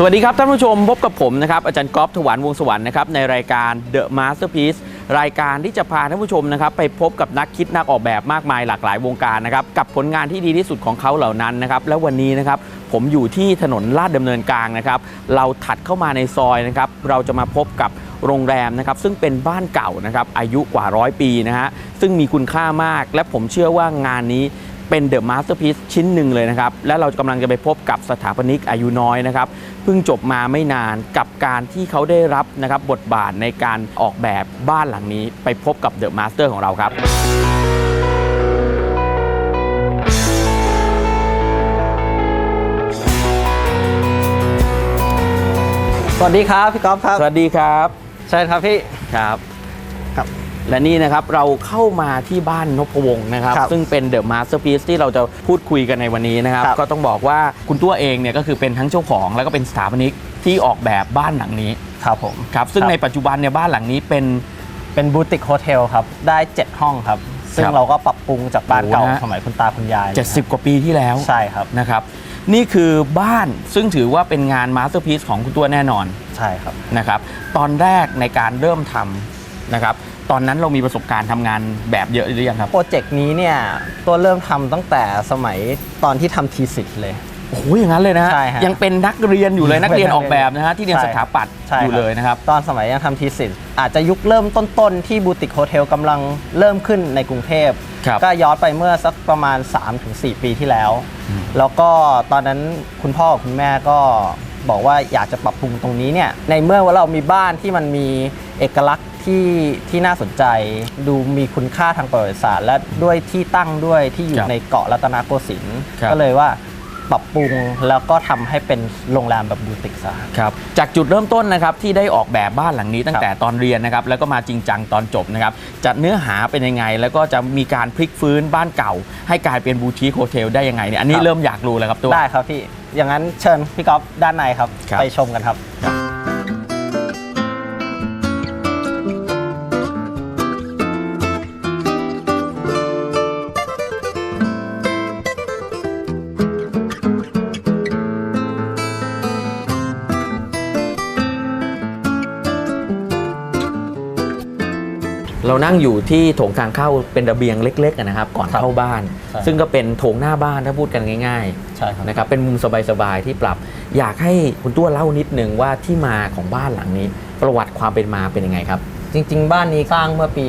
สวัสดีครับท่านผู้ชมพบกับผมนะครับอาจารย์ก๊อฟถวันวงศ์สวรรค์นะครับในรายการ The Masterpiece รายการที่จะพาท่านผู้ชมนะครับไปพบกับนักคิดนักออกแบบมากมายหลากหลายวงการนะครับกับผลงานที่ดีที่สุดของเขาเหล่านั้นนะครับและวันนี้นะครับผมอยู่ที่ถนนลาดดำเนินกลางนะครับเราถัดเข้ามาในซอยนะครับเราจะมาพบกับโรงแรมนะครับซึ่งเป็นบ้านเก่านะครับอายุกว่าร้อยปีนะฮะซึ่งมีคุณค่ามาก และผมเชื่อว่างานนี้ เป็นเดอะมาสเตอร์พีซชิ้นหนึ่งเลยนะครับ และเรากำลังจะไปพบกับสถาปนิกอายุน้อยนะครับ เพิ่งจบมาไม่นานกับการที่เขาได้รับนะครับบทบาทในการออกแบบบ้านหลังนี้ ไปพบกับเดอะมาสเตอร์ของเราครับ สวัสดีครับพี่ก๊อฟครับ สวัสดีครับ ใช่ครับพี่ครับครับ และนี่นะครับเราเข้ามาที่บ้านนพวงศ์นะครับ ครับซึ่งเป็นเดอะมาสเตอร์พีซที่เราจะพูดคุยกันในวันนี้นะครับ ครับ ก็ต้องบอกว่าคุณตัวเองเนี่ยก็คือเป็นทั้งเจ้าของแล้วก็เป็นสถาปนิกที่ออกแบบบ้านหลังนี้ครับผม ครับซึ่งครับ ในปัจจุบันเนี่ยบ้านหลังนี้เป็น เป็นบูติกโฮเทลครับ ได้ 7 ห้องครับ ซึ่งครับเราก็ปรับปรุงจากบ้านเก่าโอ้โหนะ สมัยคุณตาคุณยาย70 กว่าปีที่แล้วใช่ครับ นะครับนี่คือบ้านซึ่งถือว่าเป็นงานมาสเตอร์พีซของคุณตัวแน่นอนใช่ครับ นะครับตอนแรกในการเริ่มทำ นะครับตอนนั้นเรามีประสบการณ์ทำงานแบบเยอะหรือยังครับโปรเจกต์นี้เนี่ยตัวเริ่มทำตั้งแต่สมัยตอนที่ทำทีสิทธ์เลย โอ้โหอย่างนั้นเลยนะฮะใช่ฮะยังเป็นนักเรียนอยู่เลยยังเป็นนักเรียนออกแบบนะฮะที่เรียนใช่สถาปัตย์ใช่อยู่เลยนะครับ ตอนสมัยยังทำทีสิทธ์อาจจะยุคเริ่มต้นๆ ที่บูติกโฮเทลกำลังเริ่มขึ้นในกรุงเทพ ครับ ก็ย้อนไปเมื่อสักประมาณ 3-4 ปีที่แล้ว แล้วก็ตอนนั้นคุณพ่อกับคุณแม่ก็บอกว่าอยากจะปรับปรุงตรงนี้เนี่ยในเมื่อว่าเรามีบ้านที่มันมี เอกลักษณ์ที่ที่น่าสนใจดูมีคุณค่าทางประวัติศาสตร์ และด้วยที่ตั้งด้วยที่อคยู่รับในเกาะรัตนโกสินทร์ครับ ก็เลยว่าปรับปรุงแล้วก็ทำให้เป็นโรงแรมแบบบูติกซะ ครับจากจุดเริ่มต้นนะครับที่ได้ออกแบบบ้านหลังนี้ตั้งแต่ตอนเรียนนะครับแล้วก็มาจริงจังตอนจบนะครับจะเนื้อหาเป็นยังไง แล้วก็จะมีการพลิกฟื้นบ้านเก่า ให้กลายเป็นบูติคโฮเทลได้ยังไงเนี่ยอันนี้ครับ เริ่มอยากรู้แล้วครับตัว ได้ครับพี่ อย่างนั้นเชิญพี่ก๊อฟด้านในครับ ครับ ไปชมกันครับ นั่งอยู่ที่โถงทางเข้าเป็นระเบียงเล็กๆอะนะครับ ก่อนครับเข้าบ้านใช่ซึ่งก็เป็นโถงหน้าบ้านถ้าพูดกันง่ายใช่ครับๆนะครับเป็นมุมสบายๆที่ปรับ อยากให้คุณตัวเล่านิดนึงว่าที่มาของบ้านหลังนี้ ประวัติความเป็นมาเป็นยังไงครับ จริง ๆ บ้านนี้สร้างเมื่อปี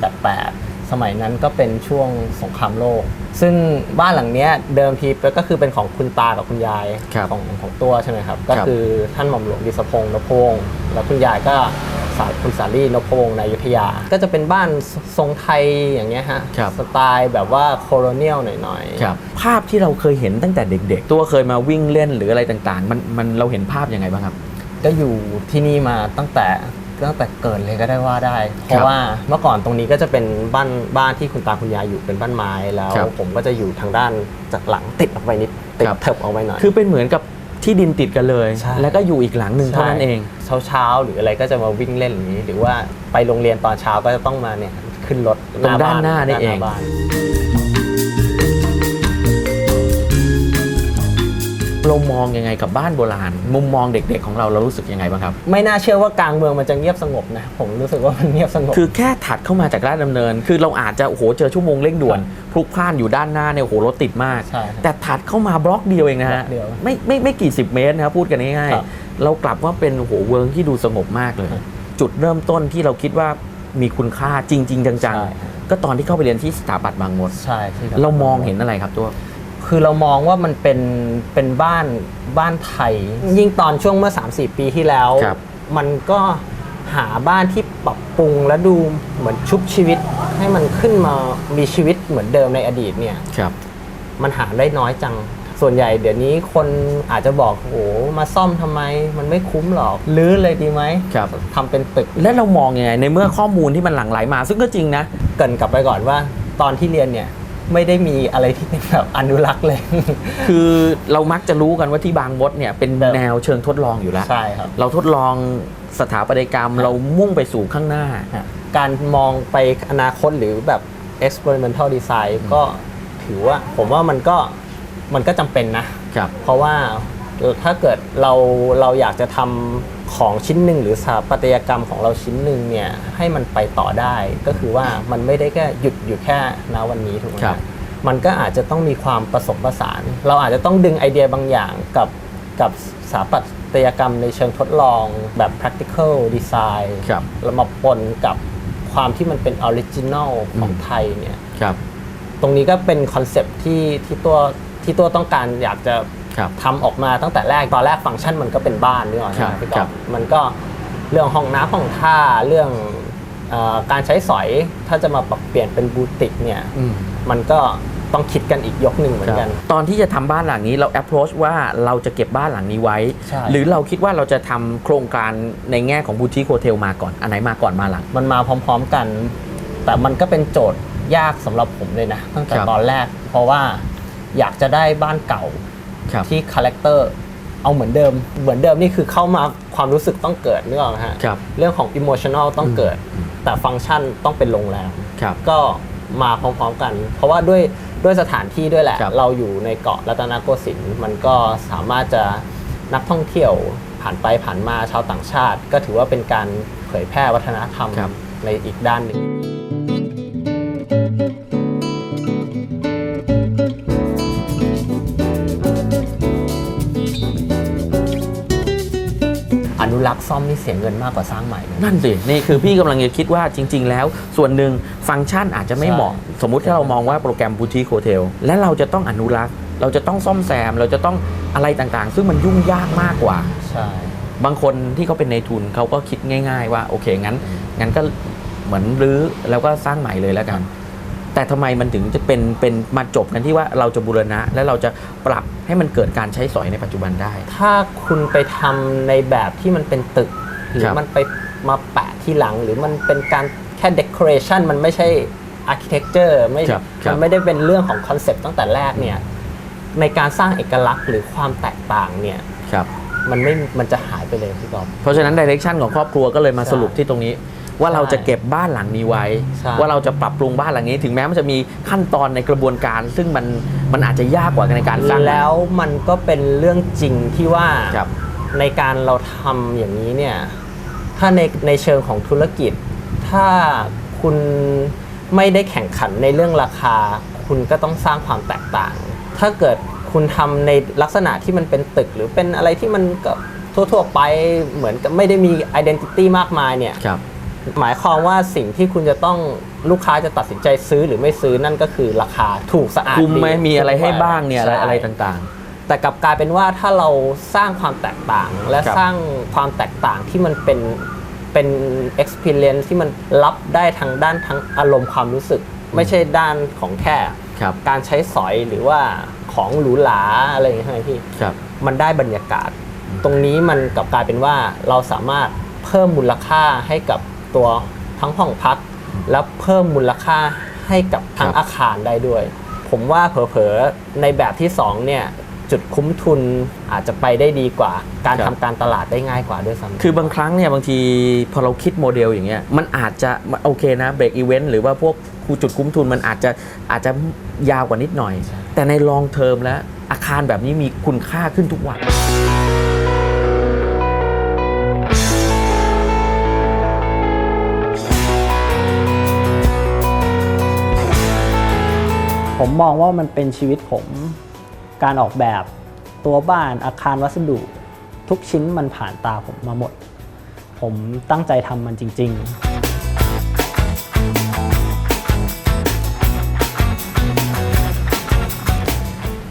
2488 สมัยนั้นก็เป็นช่วงสงครามโลก ซึ่งบ้านหลังเนี้ยเดิมทีก็คือเป็นของคุณตากับคุณยายครับของของตัวใช่ไหมครับ ก็ครับคือท่านหม่อมหลวงดิษพงศ์นพวงศ์แล้วคุณยายก็สาย คุณสาลีนพวงศ์ในอยุธยา ก็จะเป็นบ้านทรงไทยอย่างเงี้ยฮะ ครับ สไตล์แบบว่าโคโลเนียลหน่อยๆ ครับภาพที่เราเคยเห็นตั้งแต่เด็ก ๆ ตัวเคยมาวิ่งเล่นหรืออะไรต่างๆ มันมันเราเห็นภาพยังไงบ้างครับ ก็อยู่ที่นี่มาตั้งแต่ตั้งแต่เกิดเลยก็ได้ว่าได้ เพราะว่าเมื่อก่อนตรงนี้ก็จะเป็นบ้านบ้านที่คุณตาคุณยายอยู่เป็นบ้านไม้แล้ว ครับผมก็จะอยู่ทางด้านจากหลังติดออกไปนิดติดครับ เถิบออกไปหน่อย คือเป็นเหมือนกับ ที่ดินติดกันเลย ใช่ แล้วก็อยู่อีกหลังหนึ่งเท่านั้นเอง เช้าเช้าๆหรืออะไรก็จะมาวิ่งเล่นอย่างนี้ หรือว่าไปโรงเรียนตอนเช้าก็จะต้องมาเนี่ยขึ้นรถตรงด้านหน้านี่เอง บ้าน เรามองยังไงกับบ้านโบราณ มุมมองเด็กๆของเราเรารู้สึกยังไงบ้างครับ ไม่น่าเชื่อว่ากลางเมืองมันจะเงียบสงบนะผมรู้สึกว่ามันเงียบสงบ คือแค่ถัดเข้ามาจากลาดดำเนิน คือเราอาจจะโอ้โหเจอชั่วโมงเร่งด่วนพลุกพล่านอยู่ด้านหน้าเนี่ยโอ้โหรถติดมาก ใช่ครับ แต่ถัดเข้ามาบล็อกเดียวเองนะบล็ฮะอกเดียว ไม่ไม่ไม่กี่สิบเมตรนะครับพูดกันง่ายครับๆเรากลับว่าเป็นโอ้โหเวิร์กที่ดูสงบมากเลย ครับจุดเริ่มต้นที่เราคิดว่ามีคุณค่าจริง ๆ จังใช่ ๆ ก็ตอนที่เข้าไปเรียนที่สถาปัตย์บางมด ใช่ที่เรามองเห็นอะไรครับตัว คือเรามองว่ามันเป็นเป็นบ้านบ้านไทย ยิ่งตอนช่วงเมื่อ 3-4 ปีที่แล้ว ครับ มันก็หาบ้านที่ปรับปรุงและดูเหมือนชุบชีวิต ให้มันขึ้นมามีชีวิตเหมือนเดิมในอดีตเนี่ย ครับ มันหาได้น้อยจัง ส่วนใหญ่เดี๋ยวนี้คนอาจจะบอกโอ้โหมาซ่อมทำไม มันไม่คุ้มหรอกรื้อเลยดีไหมครับ ทำเป็นตึก และเรามองยังไงในเมื่อข้อมูลที่มันหลั่งไหลมา ซึ่งก็จริงนะ เกรินกลับไปก่อนว่าตอนที่เรียนเนี่ย ไม่ได้มีอะไรที่เป็นแบบอนุรักษ์เลย คือเรามักจะรู้กันว่าที่บางมดเนี่ยเป็นแบบแนวเชิงทดลองอยู่แล้ว ใช่ครับ เราทดลองสถาปัตยกรรมเรามุ่งไปสู่ข้างหน้า การมองไปอนาคตหรือแบบ experimental design ก็ถือว่าผมว่ามันก็มันก็จำเป็นนะครับเพราะว่าเออ ถ้าเกิดเราเราอยากจะทำของชิ้นหนึ่งหรือสถาปัตยกรรมของเราชิ้นหนึ่งเนี่ยให้มันไปต่อได้ก็คือว่ามันไม่ได้แค่หยุดอยู่แค่ณวันนี้ถูกไหมครับมันก็อาจจะต้องมีความผสมผสาน เราอาจจะต้องดึงไอเดียบางอย่างกับกับสถาปัตยกรรมในเชิงทดลองแบบ practical design ครับแล้วมาปนกับความที่มันเป็นออริจิน l ลของไทยเนี่ยครับตรงนี้ก็เป็นคอนเซปต์ที่ที่ตัวที่ตัวต้องการอยากจะครับ ทำออกมาตั้งแต่แรกตอนแรกฟังก์ชันมันก็เป็นบ้านนึกออกครัใช่บไหมพี่คกรัอบฟมันก็เรื่องห้องน้ำห้องท่าเรื่องเออการใช้สอยถ้าจะมาปรับเปลี่ยนเป็นบูติกเนี่ยอืมมันก็ต้องคิดกันอีกยกหนึ่งเหมือนกัน ตอนที่จะทำบ้านหลังนี้เรา approach ว่าเราจะเก็บบ้านหลังนี้ไว้ใช่หรือเราคิดว่าเราจะทำโครงการในแง่ของบูติคโฮเทลมาก่อน อันไหนมาก่อนมาหลัง มันมาพร้อม ๆกัน แต่มันก็เป็นโจทย์ยากสำหรับผมเลยนะตั้งแต่ครับตอนแรก เพราะว่าอยากจะได้บ้านเก่าครับ ที่คาแรคเตอร์เอาเหมือนเดิม เหมือนเดิมนี่คือเข้ามาความรู้สึกต้องเกิดนึกออกไหมฮะครับเรื่องของอิโมชัน a ลต้องเกิดอืมแต่ฟังก์ชันต้องเป็นโรงแรมครับก็มาพร้อมๆกัน เพราะว่าด้วยด้วยสถานที่ด้วยแหละครับเราอยู่ในเกาะรัตนโกสินทร์มันก็สามารถจะนักท่องเที่ยวผ่านไปผ่านมาชาวต่างชาติ ก็ถือว่าเป็นการเผยแพร่วัฒนธรรมครับในอีกด้านหนึ่ง รักษ์ซ่อมนี่เสียเงินมากกว่าสร้างใหม่เลย นั่นสิ นี่คือพี่กำลังจะคิดว่าจริง ๆ แล้วส่วนหนึ่งฟังก์ชันอาจจะไม่ใช่เหมาะ สมมุติถ้าเรามองว่าโปรแกรมบูติคโฮเทลและเราจะต้องอนุรักษ์ เราจะต้องซ่อมแซม เราจะต้องอะไรต่างๆ ซึ่งมันยุ่งยากมากกว่า ใช่ บางคนที่เขาเป็นในทุนเขาก็คิดง่าย ๆ ว่าโอเคงั้นงั้นก็เหมือนรื้อแล้วก็สร้างใหม่เลยแล้วกัน แต่ทำไมมันถึงจะเป็นเป็นมาจบกันที่ว่าเราจะบูรณะ และเราจะปรับให้มันเกิดการใช้สอยในปัจจุบันได้ ถ้าคุณไปทำในแบบที่มันเป็นตึก หรืคอรับมันไปมาแปะที่หลัง หรือมันเป็นการแค่ decoration มันไม่ใช่ architecture ไม่ครับครับมันไม่ได้เป็นเรื่องของคอนเซปต์ตั้งแต่แรกเนี่ยในการสร้างเอกลักษณ์หรือความแตกต่างเนี่ยครับมันไม่มันจะหายไปเลยพี่กอฟเพราะฉะนั้นดิเรกชันของครอบครัวก็เลยมาใช่สรุปที่ตรงนี้ ว่าเราจะเก็บบ้านหลังนี้ไว้ใช่ว่าเราจะปรับปรุงบ้านหลังนี้ ถึงแม้มันจะมีขั้นตอนในกระบวนการ ซึ่งมันมันอาจจะยากกว่าในการสร้างแล้วมันก็เป็นเรื่องจริงที่ว่าครับในการเราทำอย่างนี้เนี่ยถ้าในในเชิงของธุรกิจ ถ้าคุณไม่ได้แข่งขันในเรื่องราคา คุณก็ต้องสร้างความแตกต่าง ถ้าเกิดคุณทำในลักษณะที่มันเป็นตึกหรือเป็นอะไรที่มันก็ทั่วๆไปเหมือนกับไม่ได้มี identity มากมายเนี่ยครับ หมายความว่าสิ่งที่คุณจะต้องลูกค้าจะตัดสินใจซื้อหรือไม่ซื้อนั่นก็คือราคาถูกสะอาดคุมไหมดีมีอะไรให้บ้างเนี่ยอะไรใช่ อะไรต่าง แต่กลับกลายเป็นว่าถ้าเราสร้างความแตกต่างและครับ สร้างความแตกต่างที่มันเป็นเป็น experience ที่มันรับได้ทางด้านทั้งอารมณ์ความรู้สึก ไม่ใช่ด้านของแค่ ๆ ครับ การใช้สอยหรือว่าของหรูหราอะไรอย่างเงี้ยใช่ไหมพี่ ครับ มันได้บรรยากาศ ตรงนี้มันกลับกลายเป็นว่าเราสามารถเพิ่มมูลค่าให้กับ ตัวทั้งห้องพัก และเพิ่มมูลค่าให้กับทั้งครับอาคารได้ด้วย ผมว่าเผลอๆในแบบที่สองเนี่ยจุดคุ้มทุนอาจจะไปได้ดีกว่า การครับทำการตลาดได้ง่ายกว่าด้วยซ้ำคือบางครั้งเนี่ยบางทีพอเราคิดโมเดลอย่างเงี้ยมันอาจจะโอเคนะเบรกอีเวนต์หรือว่าพวกคูจุดคุ้มทุนมันอาจจะอาจจะยาวกว่านิดหน่อย แต่ในลองเทอมแล้วอาคารแบบนี้มีคุณค่าขึ้นทุกวัน ผมมองว่ามันเป็นชีวิตผม การออกแบบตัวบ้านอาคารวัสดุ ทุกชิ้นมันผ่านตาผมมาหมด ผมตั้งใจทำมันจริง ๆ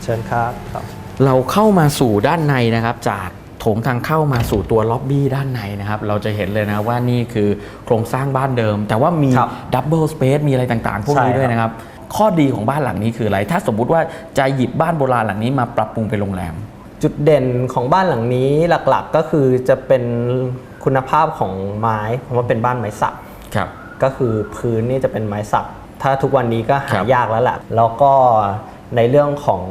เชิญครับครับ เราเข้ามาสู่ด้านในนะครับ จากโถงทางเข้ามาสู่ตัวล็อบบี้ด้านในนะครับ เราจะเห็นเลยนะว่านี่คือโครงสร้างบ้านเดิม แต่ว่ามีครับดับเบิลสเปซมีอะไรต่างๆ พวกนี้ใช่ด้วยนะครับ ข้อดีของบ้านหลังนี้คืออะไร ถ้าสมมุติว่าจะหยิบบ้านโบราณหลังนี้มาปรับปรุงเป็นโรงแรม จุดเด่นของบ้านหลังนี้หลักๆก็คือจะเป็นคุณภาพของไม้ผมว่าเป็นบ้านไม้สักครับ ก็คือพื้นนี่จะเป็นไม้สัก ถ้าทุกวันนี้ก็ครัหาบยากแล้วแหละแล้วก็ในเรื่องของ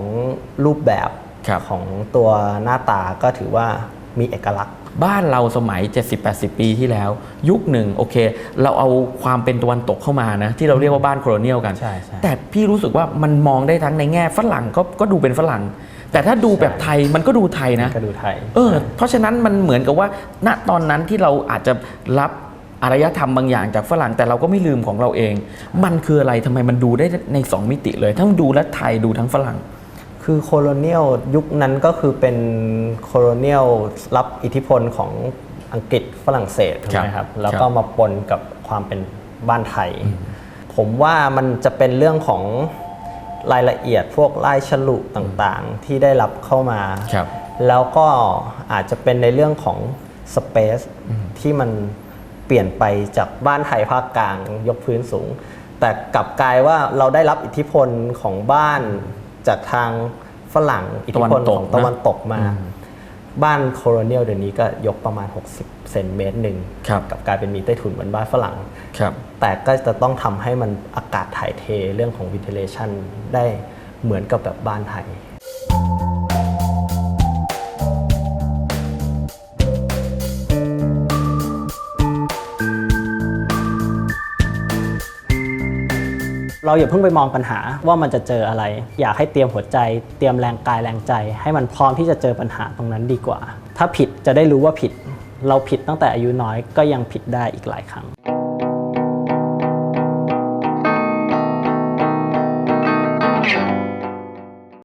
รูปแบบครับของตัวหน้าตาก็ถือว่ามีเอกลักษณ์ บ้านเราสมัย 70-80 ปีที่แล้ว ยุคหนึ่งโอเค เราเอาความเป็นตะวันตกเข้ามานะ ที่เราเรียกว่าบ้านโคโลเนียลกัน ใช่ใช่แต่พี่รู้สึกว่ามันมองได้ทั้งในแง่ฝรั่งก็ก็ดูเป็นฝรั่ง แต่ถ้าดูแบบไทยมันก็ดูไทยนะ ก็ดูไทย เออ เพราะฉะนั้นมันเหมือนกับว่า ณตอนนั้นที่เราอาจจะรับอารยธรรมบางอย่างจากฝรั่งแต่เราก็ไม่ลืมของเราเอง มันคืออะไรทำไมมันดูได้ในสองมิติเลย ทั้งดูและไทยดูทั้งฝรั่ง คือโคโลเนียลยุคนั้นก็คือเป็นโคโลเนียลรับอิทธิพลของอังกฤษฝรั่งเศสถูกไหมคครัรับบแล้วคก็รับมาปนกับความเป็นบ้านไทย ผมว่ามันจะเป็นเรื่องของรายละเอียดพวกลายฉลุต่างๆ ที่ได้รับเข้ามาครับแล้วก็อาจจะเป็นในเรื่องของสเปซที่มันเปลี่ยนไปจากบ้านไทยภาคกลางยกพื้นสูง แต่กลับกลายว่าเราได้รับอิทธิพลของบ้าน จากทางฝรั่งอิทธิพลของตะตะวัวันนตตกกนะมา บ้านโคโลเนียลเดี๋ยวนี้ก็ยกประมาณ 60 เซนเมตรหนึ่งครับกับกลายเป็นมีใต้ถุนเหมือนบ้านฝรั่งครับแต่ก็จะต้องทำให้มันอากาศถ่ายเทเรื่องของ ventilation ได้เหมือนกับแบบบ้านไทย เราอย่าเพิ่งไปมองปัญหาว่ามันจะเจออะไร อยากให้เตรียมหัวใจ เตรียมแรงกายแรงใจ ให้มันพร้อมที่จะเจอปัญหาตรงนั้นดีกว่า ถ้าผิดจะได้รู้ว่าผิด เราผิดตั้งแต่อายุน้อยก็ยังผิดได้อีกหลายครั้ง